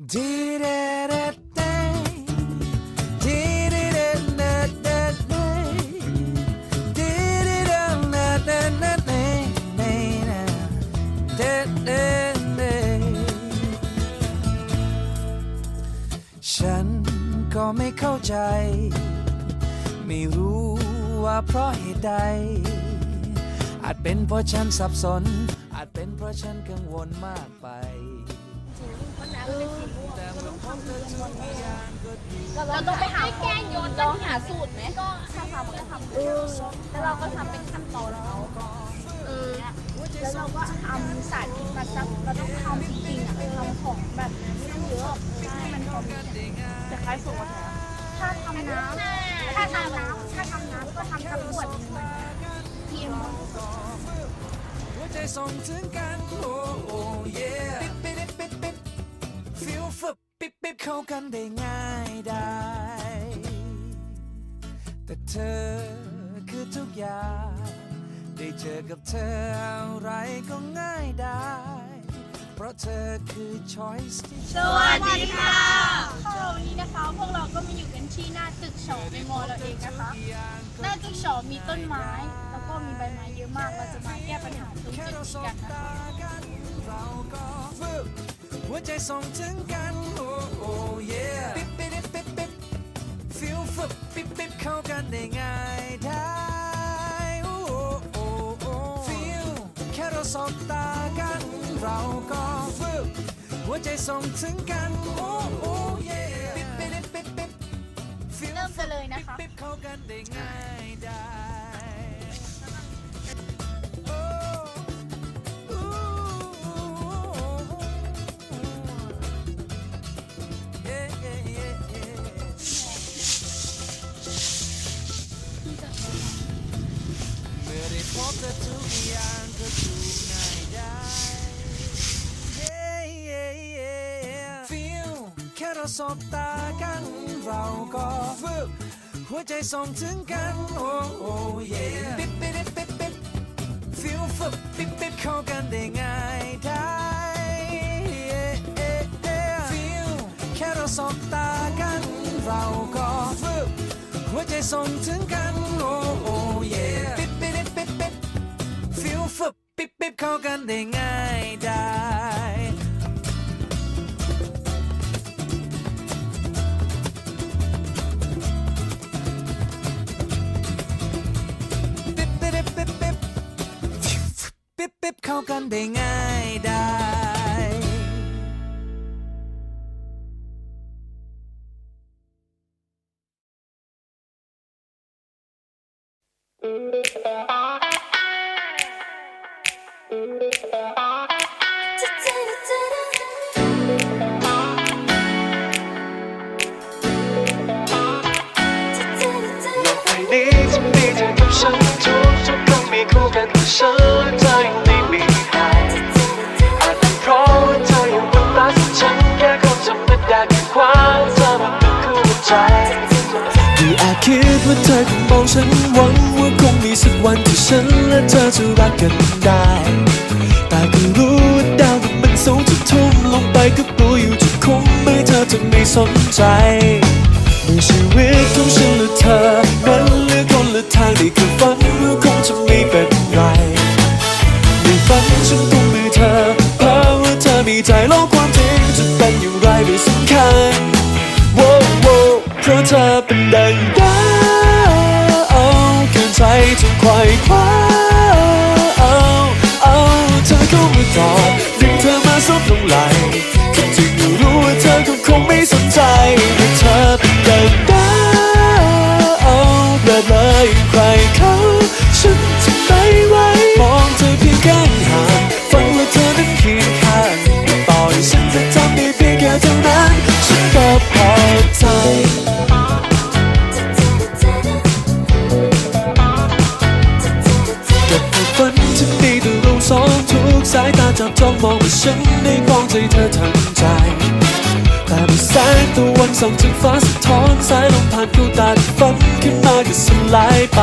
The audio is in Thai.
ฉันก็ไม่เข้าใจ ไม่รู้ว่าเพราะเหตุใด อาจเป็นเพราะฉันสับสน อาจเป็นเพราะฉันกังวลมากไป แต่เมื่อพบเธอทุกอย่างก็ดีเราต้องไปหาแกล้งโยนต้องหาสูตรไหมก็ถ้าทำก็ทำแล้วเราก็ทำเป็นขั้นตอนแล้วเออแล้วเราก็ทำสาธิตมาสักเราต้องทำจริงๆอะทำของแบบนี้ไม่ต้องเยอะให้มันพอมีจะคล้ายสูตรถ้าทำน้ำถ้าทำน้ำถ้าทำน้ำก็ทำทั้งขวดเพีเอ็มหัวใจส่งถึงกันโอ้โอ้เย่ เข้ากันได้ง่ายได้ แต่เธอคือทุกอย่าง ได้เจอกับเธออะไรก็ง่ายได้ เพราะเธอคือ choice ที่สวัสดีค่ะวันนี้นะคะ พวกเราก็มาอยู่กันที่หน้าตึกสองในมอเราเองนะคะ หน้าตึกสองมีต้นไม้ แล้วก็มีใบไม้เยอะมาก เราจะมาแก้ปัญหาตรงจุดนี้กันนะคะเราก็ฝึก หัวใจส่งถึงกัน โอ้โอ้เย่ปิ๊บปิ๊บปิ๊บปิ๊บฟิลฟึบปิ๊บปิ๊บเข้ากันได้ง่ายได้โอ้โอ้โอ้ฟิลแค่เราสบตากัน เราก็ฝึกหัวใจส่งถึงกัน โอ้โอ้เย่ปิ๊บปิ๊บปิ๊บปิ๊บฟิลเริ่มกันเลยนะคะปิ๊บเข้ากันได้ง่ายได้ ได้พบเธอทุกอย่างก็ถูกง่ายได้ Feel แค่เราสบตากันเราก็ฝึกหัวใจส่งถึงกัน โอ้โอ้เย่ปิ๊บปิ๊บปิ๊บปิ๊บฟิลฝึกปิ๊บปิ๊บเข้ากันได้ง่ายได้ฟิลแค่เราสบตากันเราก็ฝึกหัวใจส่งถึงกัน โอ้โอ้เย่ ปิ๊บปิ๊บเข้ากันได้ง่ายได้ ปิ๊บปิ๊บปิ๊บปิ๊บปิ๊บปิ๊บเข้ากันได้ง่ายได้ไอ้ ครั้งมีคู่กันแต่ฉันและเธอยังไม่มีใครอาจเป็นเพราะว่าเธอยังเป็นรักฉันแค่คนธรรมดาแค่ความเธอมาเป็นคู่ใจที่อาจคิดว่าเธอคงมองฉันหวังว่าคงมีสักวันที่ฉันและเธอจะรักกันได้ สนใจในชีวิตของฉันและเธอนั้นเลือกคนละทางนี่คือฝันว่าคงจะไม่เป็นไรในฝันฉันคงมีเธอเพราะว่าเธอมีใจโลกความจริงจะเป็นอย่างไรไม่สำคัญโว้โว้เพราะเธอเป็นดังดาวเกินใจจนควายคว้า สนใจเพราะเธอเป็นดังดาวเลิศเลยใครเขาฉันจะไม่ไหวมองเธอเพียงข้างห่างฟังแล้วเธอนั้นเคียงข้างต่อให้ฉันจะทำได้เพียงแค่เท่านั้นฉันก็พอใจกับความฝันที่มีแต่เราสองทุกสายตาจับจ้องมองว่าฉันได้มองใจเธอทั้งใจ แต่เมื่อแสงตะวันส่องถึงฟ้าสะท้อนสายลมผ่านคู่ตาที่ฝันขึ้นมาก็สลายไป